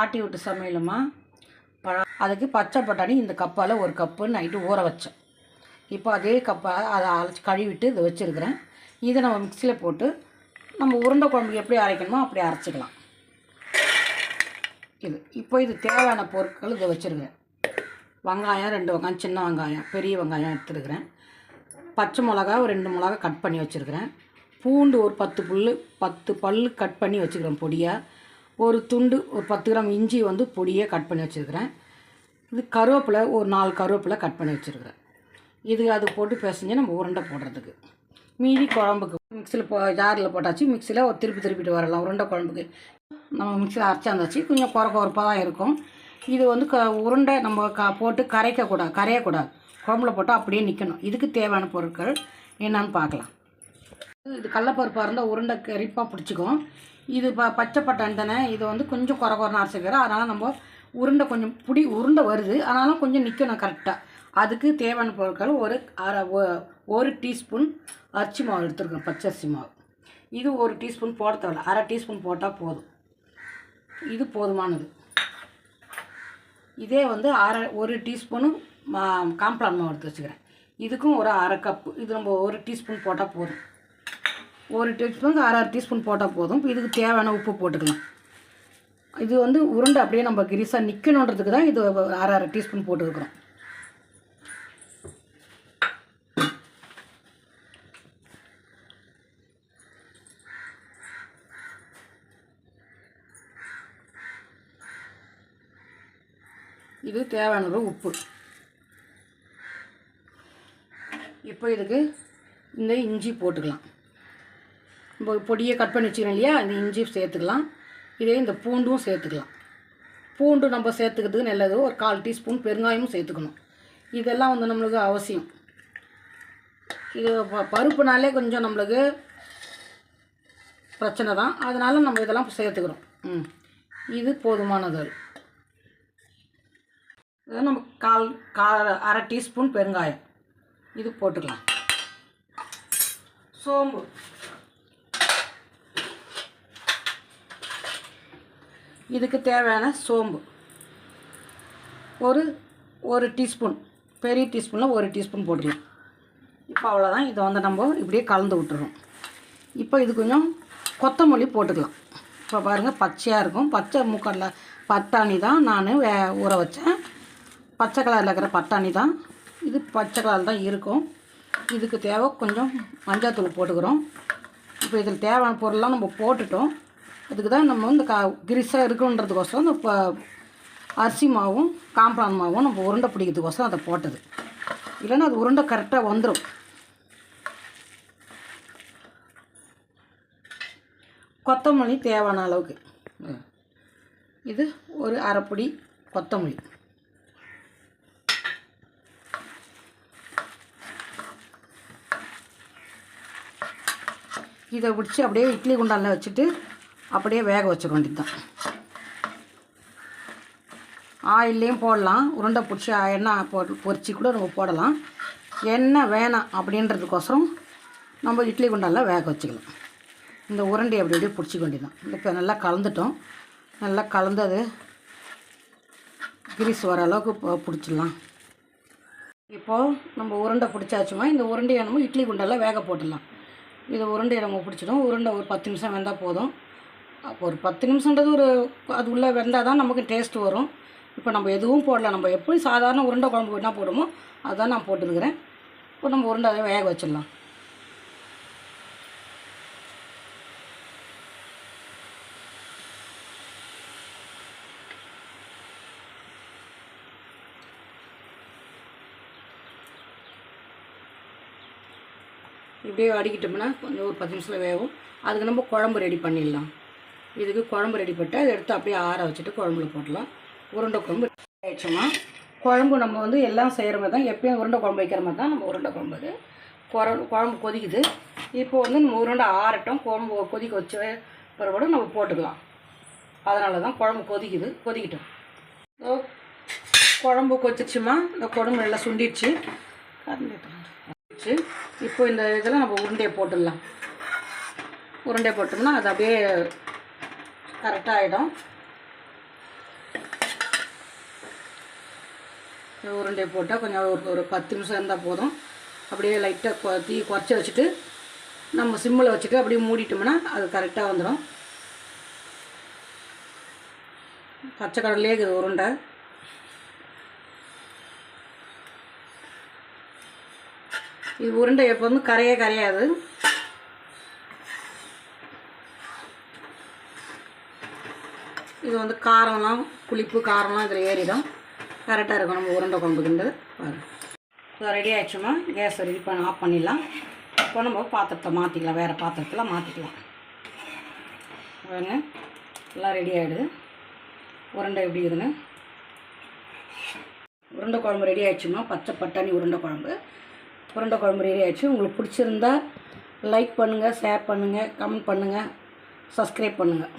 ஆட்டி விட்டு சமையலுமா? பழம் அதுக்கு பச்சை பட்டாணி இந்த கப்பால் ஒரு கப்பு நைட்டு ஊற வச்சேன். இப்போ அதே கப்பை அதை அரைச்சி கழுவிட்டு இதை வச்சுருக்கிறேன். இதை நம்ம மிக்சியில் போட்டு நம்ம உருண்டை குழம்புக்கு எப்படி அரைக்கணுமோ அப்படி அரைச்சிக்கலாம். இது. இப்போ இது தேவையான பொருட்கள் இதை வச்சுருக்கேன் வெங்காயம் ரெண்டு வெங்காயம் சின்ன வெங்காயம் பெரிய வெங்காயம் எடுத்துருக்கிறேன். பச்சை மிளகா ஒரு ரெண்டு மிளகா கட் பண்ணி வச்சுருக்கிறேன். பூண்டு ஒரு பத்து புல் பத்து பல் கட் பண்ணி வச்சுக்கிறேன் பொடியாக ஒரு துண்டு ஒரு பத்து கிராம் இஞ்சி வந்து பொடியே கட் பண்ணி வச்சுருக்கிறேன். இது கருவேப்பிலை ஒரு நாலு கருவேப்பிலை கட் பண்ணி வச்சுருக்கிறேன். இது அது போட்டு பிசைஞ்சு நம்ம உருண்டை போடுறதுக்கு. மீதி குழம்புக்கு மிக்சியில் போ ஜாரில் போட்டாச்சு. மிக்சியில் ஒரு திருப்பி திருப்பிட்டு வரலாம் உருண்டை குழம்புக்கு. நம்ம மிக்சியில் அரைச்சாந்தாச்சு கொஞ்சம் குறை குறப்பாக தான் இருக்கும். இது வந்து க உருண்டை நம்ம க போட்டு கரைக்கக்கூடாது கரையக்கூடாது. குழம்புல போட்டால் அப்படியே நிற்கணும் இதுக்கு தேவையான பொருட்கள் என்னன்னு பார்க்கலாம். இது கடலப்பருப்பாக இருந்தால் உருண்டை கரிப்பாக பிடிச்சிக்கும். இது ப பச்சை பட்டாணி தானே? இது வந்து கொஞ்சம் குறை குறைன்னு அரைச்சிக்கிறோம் அதனால் நம்ம உருண்டை கொஞ்சம் பிடி உருண்டை வருது. ஆனாலும் கொஞ்சம் நிற்கணும் கரெக்டாக அதுக்கு தேவையான பொருட்கள் ஒரு அரை ஒரு டீஸ்பூன் அரிசி மாவு எடுத்துருக்கோம் பச்சரிசி மாவு. இது ஒரு டீஸ்பூன் போட தேவையில்ல. அரை டீஸ்பூன் போட்டால் போதும். இது போதுமானது. இதே வந்து அரை ஒரு டீஸ்பூனு மா காம்ப்ளான் மாவு எடுத்து வச்சுக்கிறேன். இதுக்கும் ஒரு அரை கப்பு. இது நம்ம ஒரு டீஸ்பூன் போட்டால் போதும். ஒரு டீஸ்பூனுக்கு அரை அரை டீஸ்பூன் போட்டால் போதும். இப்போ இதுக்கு தேவையான உப்பு போட்டுக்கலாம். இது வந்து உருண்டை அப்படியே நம்ம கிரிசாக நிற்கணுன்றதுக்கு தான் இது அரை அரை டீஸ்பூன் போட்டுருக்குறோம். இது தேவையான ஒரு உப்பு. இப்போ இதுக்கு இந்த இஞ்சி போட்டுக்கலாம். பொடியை கட் பண்ணி வச்சுக்கிறோம் இல்லையா? இந்த இஞ்சி சேர்த்துக்கலாம். இதே இந்த பூண்டும் சேர்த்துக்கலாம். பூண்டு நம்ம சேர்த்துக்கிறதுக்கு நல்லது. ஒரு கால் டீஸ்பூன் பெருங்காயமும் சேர்த்துக்கணும். இதெல்லாம் வந்து நம்மளுக்கு அவசியம். இது ப- பருப்புனாலே கொஞ்சம் நம்மளுக்கு பிரச்சனை தான். அதனால் நம்ம இதெல்லாம் சேர்த்துக்கிறோம். ம். இது போதுமானது. இது நம்ம கால் கால் அரை டீஸ்பூன் பெருங்காயம். இது போட்டுக்கலாம். சோம்பு. இதுக்கு தேவையான சோம்பு. ஒரு ஒரு டீஸ்பூன் பெரிய டீஸ்பூனில் ஒரு டீஸ்பூன் போட்டுக்கலாம். இப்போ அவ்வளோதான் இதை வந்து நம்ம இப்படியே கலந்து விட்டுறோம். இப்போ இது கொஞ்சம் கொத்தமல்லி போட்டுக்கலாம். இப்போ பாருங்கள் பச்சையாக இருக்கும். பச்சை முக்கடல பட்டாணி தான் நான் வே ஊற வச்சேன். பச்சை கலரில் இருக்கிற பட்டாணி தான். இது பச்சை கலர் தான் இருக்கும். இதுக்கு தேவை கொஞ்சம் மஞ்சள் தூள் போட்டுக்கிறோம். இப்போ இதில் தேவையான பொருள்லாம் நம்ம போட்டுட்டோம். அதுக்கு தான் நம்ம வந்து கா கிரிசாக இருக்குன்றதுக்கோசரம் இந்த இப்போ அரிசி மாவும் காம்ப்ளான் மாவும் நம்ம உருண்டை பிடிக்கிறதுக்கோசரம் அதை போட்டது. இல்லைன்னா அது உருண்டை கரெக்டாக வந்துடும் கொத்தமல்லி தேவையான அளவுக்கு. இது ஒரு அரைப்பொடி கொத்தமல்லி. இதை பிடிச்சி அப்படியே இட்லி குண்டானில் வச்சுட்டு அப்படியே வேக வச்சுக்க வேண்டியது தான் ஆயில்லையும் போடலாம். உருண்டை பிடிச்சி எண்ணெய் போட்டு பொரிச்சு கூட நம்ம போடலாம். எண்ணெய் வேணாம் அப்படின்றதுக்கோசரம் நம்ம இட்லி குண்டாலாம் வேக வச்சுக்கலாம். இந்த உருண்டையை அப்படி அப்படியே பிடிச்சிக்க வேண்டியதான் இப்போ நல்லா கலந்துட்டோம். நல்லா கலந்தது. கிரீஸ் வர அளவுக்கு பிடிச்சிடலாம். இப்போது நம்ம உருண்டை பிடிச்சாச்சுமா இந்த உருண்டையை நம்ம இட்லி குண்டால வேக போட்டுடலாம். இது உருண்டையை நம்ம பிடிச்சிடும் உருண்டை ஒரு பத்து நிமிஷம் வெந்தால் போதும். ஒரு பத்து நிமிஷன்றது ஒரு அது உள்ளே வெந்தால் தான் நமக்கு டேஸ்ட் வரும். இப்போ நம்ம எதுவும் போடல. நம்ம எப்படி சாதாரண உருண்டை குழம்பு என்ன போடுமோ அதுதான் நான் போட்டுருக்கிறேன். இப்போ நம்ம உருண்டை அதை வேக வச்சிடலாம். இப்படியே அடிக்கிட்டோம்னா கொஞ்சம் ஒரு பத்து நிமிஷத்தில் வேகும். அதுக்கு நம்ம குழம்பு ரெடி பண்ணிடலாம். இதுக்கு குழம்பு ரெடி பண்ணிட்டு அதை எடுத்து அப்படியே ஆற வச்சுட்டு குழம்புல போடலாம் உருண்டை குழம்பு ஆயிடுச்சோம்னா குழம்பு நம்ம வந்து எல்லாம் செய்கிற மாதிரி தான் எப்பயும் உருண்டை குழம்பு வைக்கிற மாதிரி தான் நம்ம உருண்டை குழம்பு இது குழம்பு கொதிக்குது. இப்போ வந்து நம்ம உருண்டை ஆறட்டும் குழம்பு கொதிக்க வச்ச பிறகு நம்ம போட்டுக்கலாம். அதனால தான் குழம்பு கொதிக்குது கொதிக்கிட்டோம். குழம்பு கொதிச்சுமா இந்த குழம்பு நல்லா சுண்டிடுச்சு. இப்போ இந்த இதில் நம்ம உருண்டையை போட்டுடலாம். உருண்டையை போட்டோம்னா அது அப்படியே கரெக்டாகிடும் உருண்டையை போட்டால் கொஞ்சம் ஒரு ஒரு பத்து நிமிஷம் இருந்தால் போதும். அப்படியே லைட்டாக தீ குறைச்சி வச்சுட்டு நம்ம சிம்மில் வச்சுட்டு அப்படியே மூடிட்டோம்னா அது கரெக்டாக வந்துடும். பச்சை கடலையே இருக்குது உருண்டை. இது உருண்டை எப்போ வந்து கரையே கரையாது. இது வந்து காரம்லாம் புளிப்பு காரம்லாம் இதில் ஏறிடும். கரெக்டாக இருக்கும். நம்ம உருண்டை குழம்புக்குண்டு பாருங்க. இப்போ ரெடி ஆயிடுச்சுமா? கேஸ் ரெடி பண்ண ஆஃப் பண்ணிடலாம். இப்போ நம்ம பாத்திரத்தை மாற்றிக்கலாம் வேறு பாத்திரத்தில் மாற்றிக்கலாம் பாருங்க. எல்லாம் ரெடி ஆகிடுது உருண்டை எப்படி இருக்குதுன்னு. உருண்டை குழம்பு ரெடி ஆயிடுச்சுமா? பச்சை பட்டாணி உருண்டை குழம்பு. உருண்டை குழம்பு ரெடி ஆகிடுச்சு உங்களுக்கு பிடிச்சிருந்தா லைக் பண்ணுங்கள் ஷேர் பண்ணுங்கள் கமெண்ட் பண்ணுங்கள் சப்ஸ்கிரைப் பண்ணுங்கள்